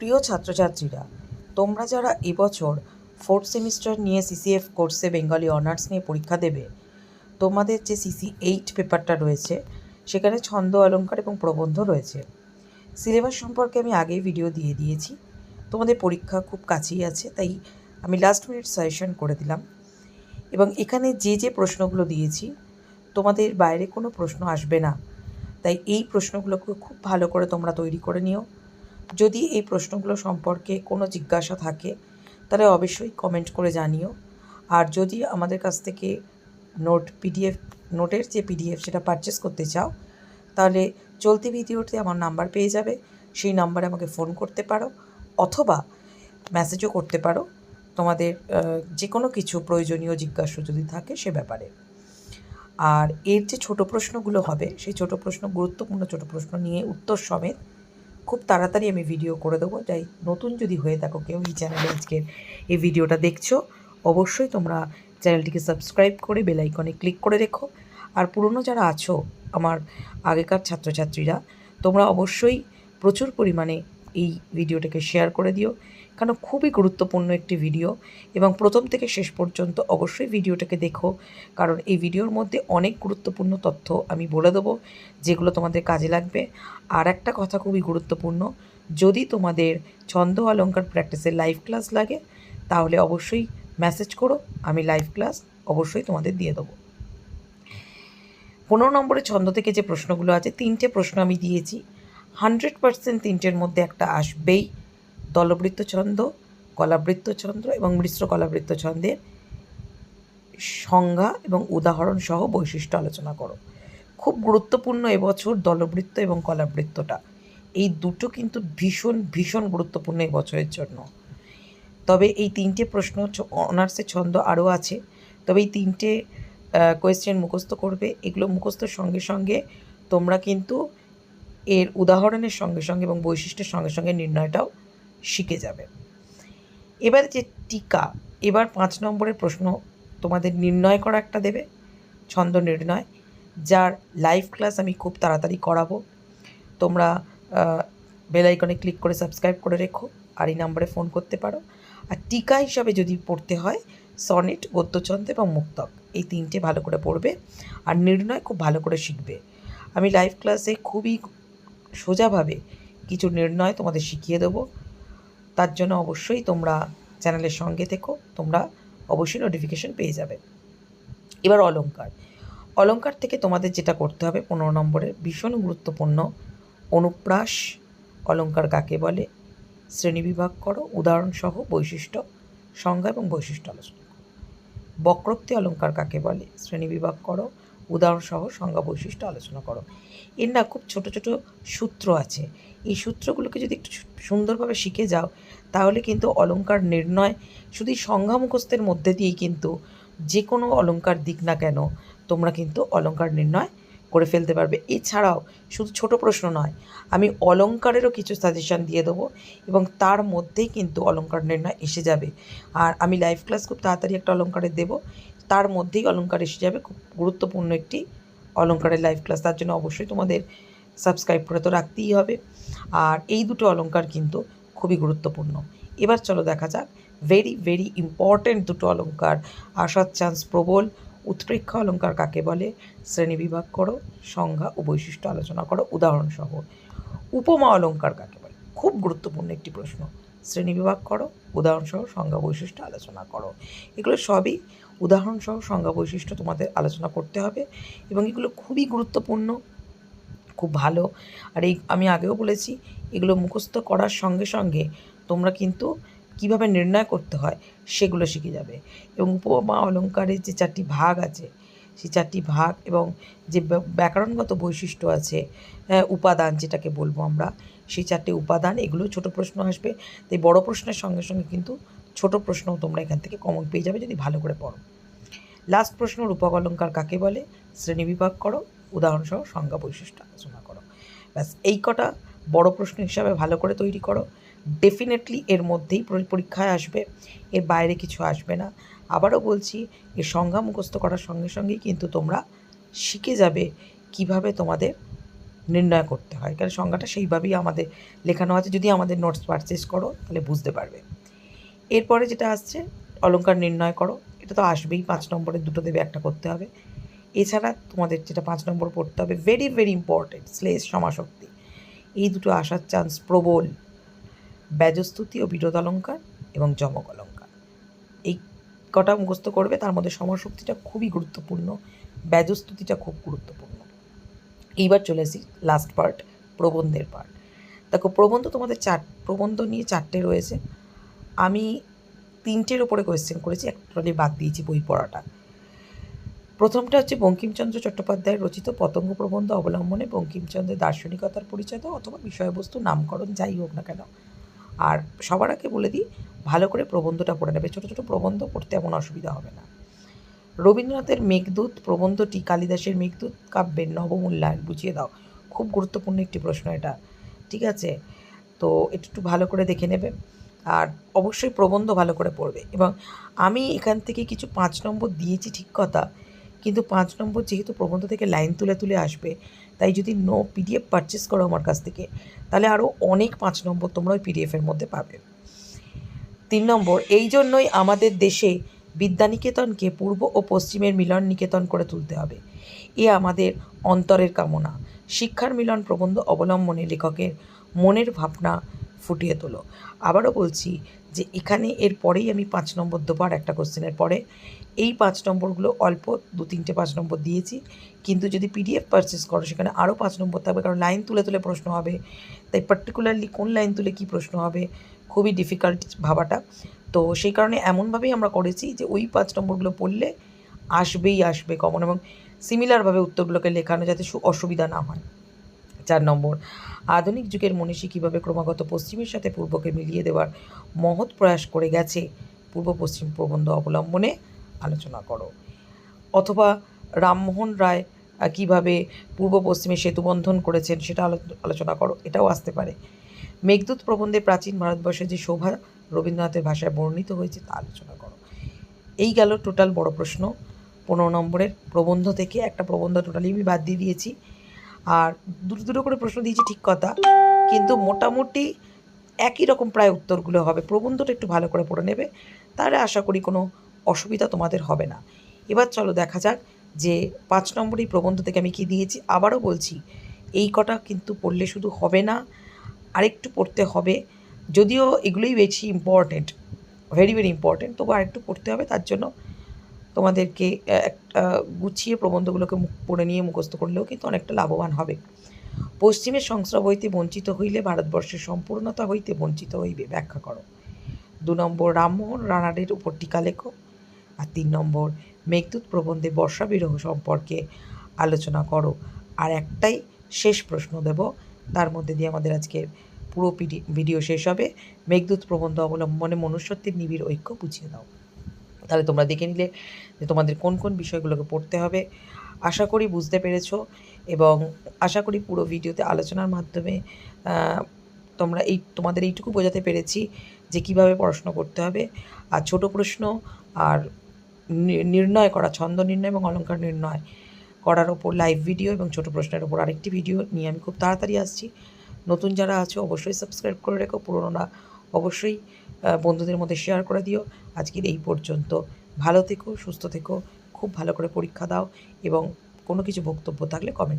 প্রিয় ছাত্রছাত্রীরা, তোমরা যারা এবছর ফোর্থ সেমিস্টার নিয়ে সিসিএফ কোর্সে বেঙ্গলি অনার্স নিয়ে পরীক্ষা দেবে, তোমাদের যে সিসি এইট পেপারটা রয়েছে, সেখানে ছন্দ অলঙ্কার এবং প্রবন্ধ রয়েছে। সিলেবাস সম্পর্কে আমি আগেই ভিডিও দিয়ে দিয়েছি। তোমাদের পরীক্ষা খুব কাছেই আছে, তাই আমি লাস্ট মিনিট সাজেশন করে দিলাম। এবং এখানে যে যে প্রশ্নগুলো দিয়েছি, তোমাদের বাইরে কোনো প্রশ্ন আসবে না। তাই এই প্রশ্নগুলোকে খুব ভালো করে তোমরা তৈরি করে নিও। যদি এই প্রশ্নগুলো সম্পর্কে কোনো জিজ্ঞাসা থাকে, তাহলে অবশ্যই কমেন্ট করে জানিও। আর যদি আমাদের কাছ থেকে নোট পিডিএফ নোটের যে পিডিএফ সেটা পারচেস করতে চাও, তাহলে চলতি ভিডিওতে আমার নাম্বার পেয়ে যাবে। সেই নাম্বারে আমাকে ফোন করতে পারো অথবা মেসেজও করতে পারো। তোমাদের যে কোনো কিছু প্রয়োজনীয় জিজ্ঞাসা যদি থাকে সে ব্যাপারে। আর এর যে ছোট প্রশ্নগুলো হবে, সেই ছোট প্রশ্ন, গুরুত্বপূর্ণ ছোট প্রশ্ন নিয়ে উত্তর সমেত খুব তাড়াতাড়ি আমি ভিডিও করে দেবো। যাই, নতুন যদি হয়ে থাকো কেউ এই চ্যানেলে আজকের এই ভিডিওটা দেখছ, অবশ্যই তোমরা চ্যানেলটিকে সাবস্ক্রাইব করে বেলাইকনে ক্লিক করে রেখো। আর পুরনো যারা আছো, আমার আগেকার ছাত্রছাত্রীরা, তোমরা অবশ্যই প্রচুর পরিমাণে এই ভিডিওটাকে শেয়ার করে দিও। কারণ খুবই গুরুত্বপূর্ণ একটি ভিডিও এবং প্রথম থেকে শেষ পর্যন্ত অবশ্যই ভিডিওটাকে দেখো, কারণ এই ভিডিওর মধ্যে অনেক গুরুত্বপূর্ণ তথ্য আমি বলে দেবো যেগুলো তোমাদের কাজে লাগবে। আর একটা কথা খুবই গুরুত্বপূর্ণ, যদি তোমাদের ছন্দ অলঙ্কার প্র্যাকটিসের লাইভ ক্লাস লাগে, তাহলে অবশ্যই মেসেজ করো, আমি লাইভ ক্লাস অবশ্যই তোমাদের দিয়ে দেবো। পনেরো নম্বরের ছন্দ থেকে যে প্রশ্নগুলো আছে, তিনটে প্রশ্ন আমি দিয়েছি। হান্ড্রেড পার্সেন্ট তিনটের মধ্যে একটা আসবেই। দলবৃত্ত ছন্দ কলাবৃত্ত ছন্দ এবং মিশ্র কলাবৃত্ত ছন্দের সংজ্ঞা এবং উদাহরণ সহ বৈশিষ্ট্য আলোচনা করো। খুব গুরুত্বপূর্ণ এবছর দলবৃত্ত এবং কলাবৃত্তটা। এই দুটো কিন্তু ভীষণ ভীষণ গুরুত্বপূর্ণ এবছরের জন্য। তবে এই তিনটে প্রশ্ন অনার্সের ছন্দ আরও আছে। তবে এই তিনটে কোয়েশ্চেন মুখস্থ করবে। এগুলো মুখস্থর সঙ্গে সঙ্গে তোমরা কিন্তু এর উদাহরণের সঙ্গে সঙ্গে এবং বৈশিষ্ট্যের সঙ্গে সঙ্গে নির্ণয়টাও শিখে যাবে। এবার যে টিকা, এবার পাঁচ নম্বরের প্রশ্ন তোমাদের নির্ণয় করা একটা দেবে, ছন্দ নির্ণয়, যার লাইভ ক্লাস আমি খুব তাড়াতাড়ি করাবো। তোমরা বেল আইকনে ক্লিক করে সাবস্ক্রাইব করে রেখো, আর এই নাম্বারে ফোন করতে পারো। আর টিকা হিসাবে যদি পড়তে হয় সনেট গদ্যছন্দ এবং মুক্তক, এই তিনটে ভালো করে পড়বে, আর নির্ণয় খুব ভালো করে শিখবে। আমি লাইভ ক্লাসে খুবই সোজাভাবে কিছু নির্ণয় তোমাদের শিখিয়ে দেবো। তার জন্য অবশ্যই তোমরা চ্যানেলের সঙ্গে থেকো, তোমরা অবশ্যই নোটিফিকেশন পেয়ে যাবে। এবার অলঙ্কার অলঙ্কার থেকে তোমাদের যেটা করতে হবে, পনেরো নম্বরের ভীষণ গুরুত্বপূর্ণ অনুপ্রাস অলঙ্কার কাকে বলে? শ্রেণীবিভাগ করো উদাহরণসহ বৈশিষ্ট্য, সংজ্ঞা এবং বৈশিষ্ট্য আলোচনা করো। বক্রোক্তি অলংকার কাকে বলে? শ্রেণীবিভাগ করো উদাহরণসহ সংজ্ঞা বৈশিষ্ট্য আলোচনা করো। এর না খুব ছোট ছোট সূত্র আছে। এই সূত্রগুলোকে যদি একটু সুন্দরভাবে শিখে যাও, তাহলে কিন্তু অলঙ্কার নির্ণয় শুধু সংজ্ঞা মুখস্থের মধ্যে দিয়েই কিন্তু যে কোনো অলঙ্কার দিক না কেন, তোমরা কিন্তু অলঙ্কার নির্ণয় করে ফেলতে পারবে। এছাড়াও শুধু ছোট প্রশ্ন নয়, আমি অলংকারেরও কিছু সাজেশান দিয়ে দেবো এবং তার মধ্যেই কিন্তু অলঙ্কার নির্ণয় এসে যাবে। আর আমি লাইভ ক্লাস খুব তাড়াতাড়ি একটা অলংকারের দেবো। তার মধ্যেই অলংকার এসে যাবে। খুব গুরুত্বপূর্ণ একটি অলংকারের লাইভ ক্লাস তার জন্য অবশ্যই তোমাদের সাবস্ক্রাইব করে তো রাখতেই হবে। আর এই দুটো অলংকার কিন্তু খুবই গুরুত্বপূর্ণ। এবার চলো দেখা যাক। ভেরি ভেরি ইম্পর্ট্যান্ট দুটো অলংকার। আসার চান্স প্রবল। উৎপ্রেক্ষা অলংকার কাকে বলে? শ্রেণীবিভাগ করো, সংজ্ঞা ও বৈশিষ্ট্য আলোচনা করো, উদাহরণসহ। উপমা অলংকার কাকে বলে? খুব গুরুত্বপূর্ণ একটি প্রশ্ন। শ্রেণীবিভাগ করো, উদাহরণসহ সংজ্ঞা বৈশিষ্ট্য আলোচনা করো। এগুলো সবই উদাহরণসহ সংজ্ঞা বৈশিষ্ট্য তোমাদের আলোচনা করতে হবে এবং এগুলো খুবই গুরুত্বপূর্ণ, খুব ভালো। আর এই আমি আগেও বলেছি, এগুলো মুখস্থ করার সঙ্গে সঙ্গে তোমরা কিন্তু কীভাবে নির্ণয় করতে হয় সেগুলো শিখে যাবে। এবং উপমা অলঙ্কারের যে চারটি ভাগ আছে সেই চারটি ভাগ এবং যে ব্যাকরণগত বৈশিষ্ট্য আছে উপাদান যেটাকে বলব আমরা, সেই চারটি উপাদান, এগুলো ছোট প্রশ্ন আসবে। তাই বড় প্রশ্নের সঙ্গে সঙ্গে কিন্তু ছোট প্রশ্নও তোমরা এখান থেকে কমন পেয়ে যাবে যদি ভালো করে পড়ো। লাস্ট প্রশ্ন, রূপক অলঙ্কার কাকে বলে? শ্রেণীবিভাগ করো, উদাহরণসহ সংজ্ঞা বৈশিষ্ট্য আলোচনা করো। ব্যাস, এই কটা বড় প্রশ্ন হিসাবে ভালো করে তৈরি করো। ডেফিনেটলি এর মধ্যেই পরীক্ষায় আসবে, এর বাইরে কিছু আসবে না। আবারও বলছি এর সংজ্ঞা মুখস্থ করার সঙ্গে সঙ্গেই কিন্তু তোমরা শিখে যাবে কীভাবে তোমাদের নির্ণয় করতে হয়। কারণ সংজ্ঞাটা সেইভাবেই আমাদের লেখানো আছে। যদি আমাদের নোটস পারচেস করো, তাহলে বুঝতে পারবে। এরপরে যেটা আসছে অলংকার নির্ণয় করো। এটা তো আসবেই, পাঁচ নম্বরের দুটো দেবে, একটা করতে হবে। এছাড়া তোমাদের যেটা পাঁচ নম্বর পড়তে হবে ভেরি ভেরি ইম্পর্টেন্ট শ্লেষ সমাশক্তি এই দুটো আসার চান্স প্রবল। ব্যজস্তুতি ও বিরোধ অলঙ্কার এবং যমক অলঙ্কার। এই কটা মুখস্থ করবে, তার মধ্যে সমাশক্তিটা খুবই গুরুত্বপূর্ণ, ব্যজস্তুতিটা খুব গুরুত্বপূর্ণ। এইবার চলে আসি লাস্ট পার্ট প্রবন্ধের পার্ট দেখো, প্রবন্ধ তোমাদের চার, প্রবন্ধ নিয়ে চারটে রয়েছে। আমি তিনটের ওপরে কোয়েশ্চেন করেছি একটালি বাদ দিয়েছি বই পড়াটা। প্রথমটা হচ্ছে বঙ্কিমচন্দ্র চট্টোপাধ্যায়ের রচিত পতঙ্গ প্রবন্ধ অবলম্বনে বঙ্কিমচন্দ্রের দার্শনিকতার পরিচয় অথবা বিষয়বস্তু নামকরণ যাই হোক না কেন। আর সবার আগে বলে দিই, ভালো করে প্রবন্ধটা পড়ে নেবে। ছোটো ছোটো প্রবন্ধ পড়তে এমন অসুবিধা হবে না। রবীন্দ্রনাথের মেঘদূত প্রবন্ধটি কালিদাসের মেঘদূত কাব্যের নবমূল্যায়ন, বুঝিয়ে দাও। খুব গুরুত্বপূর্ণ একটি প্রশ্ন এটা। ঠিক আছে? তো এটা একটু ভালো করে দেখে নেবে। আর অবশ্যই প্রবন্ধ ভালো করে পড়বে। এবং আমি এখান থেকে কিছু পাঁচ নম্বর দিয়েছি ঠিক কথা। কিন্তু পাঁচ নম্বর যেহেতু প্রবন্ধ থেকে লাইন তুলে তুলে আসবে, তাই যদি নো পিডিএফ পারচেস করো আমার কাছ থেকে, তাহলে আরও অনেক পাঁচ নম্বর তোমরা ওই পিডিএফের মধ্যে পাবে। তিন নম্বর, এই জন্যই আমাদের দেশে বিদ্যানিকেতনকে পূর্ব ও পশ্চিমের মিলন নিকেতন করে তুলতে হবে। এ আমাদের অন্তরের কামনা। শিক্ষার মিলন প্রবন্ধ অবলম্বনে লেখকের মনের ভাবনা ফুটিয়ে তোলো। আবারও বলছি যে এখানে এর পরেই আমি পাঁচ নম্বর দেবো একটা কোশ্চেনের পরে এই পাঁচ নম্বরগুলো অল্প দু তিনটে পাঁচ নম্বর দিয়েছি। কিন্তু যদি পিডিএফ পারচেস করো, সেখানে আরও পাঁচ নম্বর থাকবে, কারণ লাইন তুলে তুলে প্রশ্ন হবে। তাই পার্টিকুলারলি কোন লাইন তুলে কী প্রশ্ন হবে, খুবই ডিফিকাল্ট ভাবাটা। তো সেই কারণে এমনভাবেই আমরা করেছি যে ওই পাঁচ নম্বরগুলো পড়লে আসবেই আসবে কমন এবং সিমিলারভাবে উত্তরগুলোকে লেখানো যাতে অসুবিধা না হয়। চার নম্বর। আধুনিক যুগের মনীষী কীভাবে ক্রমাগত পশ্চিমের সাথে পূর্বকে মিলিয়ে দেওয়ার মহৎ প্রয়াস করে গেছে, পূর্ব পশ্চিম প্রবন্ধ অবলম্বনে আলোচনা করো। অথবা রামমোহন রায় কীভাবে পূর্ব পশ্চিমে সেতু বন্ধন করেছেন সেটা আলো- আলোচনা করো, এটাও আসতে পারে। মেঘদূত প্রবন্ধে প্রাচীন ভারতবর্ষে যে শোভা রবীন্দ্রনাথের ভাষায় বর্ণিত হয়েছে, তা আলোচনা করো। এই গেল টোটাল বড় প্রশ্ন। পনেরো নম্বরের প্রবন্ধ থেকে একটা প্রবন্ধ টোটালি আমি বাদ দিয়ে দিয়েছি। আর দুটো দুটো করে প্রশ্ন দিয়েছি ঠিক কথা, কিন্তু মোটামুটি একই রকম প্রায় উত্তরগুলো হবে। প্রবন্ধটা একটু ভালো করে পড়ে নেবে, তাহলে আশা করি কোনো অসুবিধা তোমাদের হবে না। এবার চলো দেখা যাক যে পাঁচ নম্বরই প্রবন্ধ থেকে আমি কি দিয়েছি। আবারও বলছি, এই কটা কিন্তু পড়লে শুধু হবে না, আরেকটু পড়তে হবে। যদিও এগুলোই বেশি ইম্পর্টেন্ট ভেরি ভেরি ইম্পর্টেন্ট তবু আরেকটু পড়তে হবে, তার জন্য তোমাদেরকে একটা গুছিয়ে প্রবন্ধগুলোকে পড়ে নিয়ে মুখস্থ করলেও কিন্তু অনেকটা লাভবান হবে। পশ্চিমের সংস্রব হইতে বঞ্চিত হইলে ভারতবর্ষের সম্পূর্ণতা হইতে বঞ্চিত হইবে, ব্যাখ্যা করো। দু নম্বর, রামমোহন রানাডের উপর টিকা লেখো। আর তিন নম্বর, মেঘদূত প্রবন্ধে বর্ষা বিরহ সম্পর্কে আলোচনা করো। আর একটাই শেষ প্রশ্ন দেব, তার মধ্যে দিয়ে আমাদের আজকের পুরো ভিডিও শেষ হবে। মেঘদূত প্রবন্ধ অবলম্বনে মনুষ্যত্বের নিবিড় ঐক্য বুঝিয়ে দাও। তাহলে তোমরা দেখে নিলে যে তোমাদের কোন কোন বিষয়গুলোকে পড়তে হবে। আশা করি বুঝতে পেরেছ এবং আশা করি পুরো ভিডিওতে আলোচনার মাধ্যমে তোমরা এই, তোমাদের এইটুকু বোঝাতে পেরেছি যে কীভাবে পড়াশুনো করতে হবে। আর ছোট প্রশ্ন আর নির্ণয় করা, ছন্দ নির্ণয় এবং অলংকার নির্ণয় করার ওপর লাইভ ভিডিও এবং ছোট প্রশ্নের ওপর আরেকটি ভিডিও নিয়ে আমি খুব তাড়াতাড়ি আসছি। নতুন যারা আছো অবশ্যই সাবস্ক্রাইব করে রেখো। পুরোনোরা অবশ্যই বন্ধুদের মধ্যে শেয়ার করে দিও। আজকের এই পর্যন্ত। ভালো থেকো, সুস্থ থেকো, খুব ভালো করে পরীক্ষা দাও এবং কোনো কিছু বক্তব্য থাকলে কমেন্ট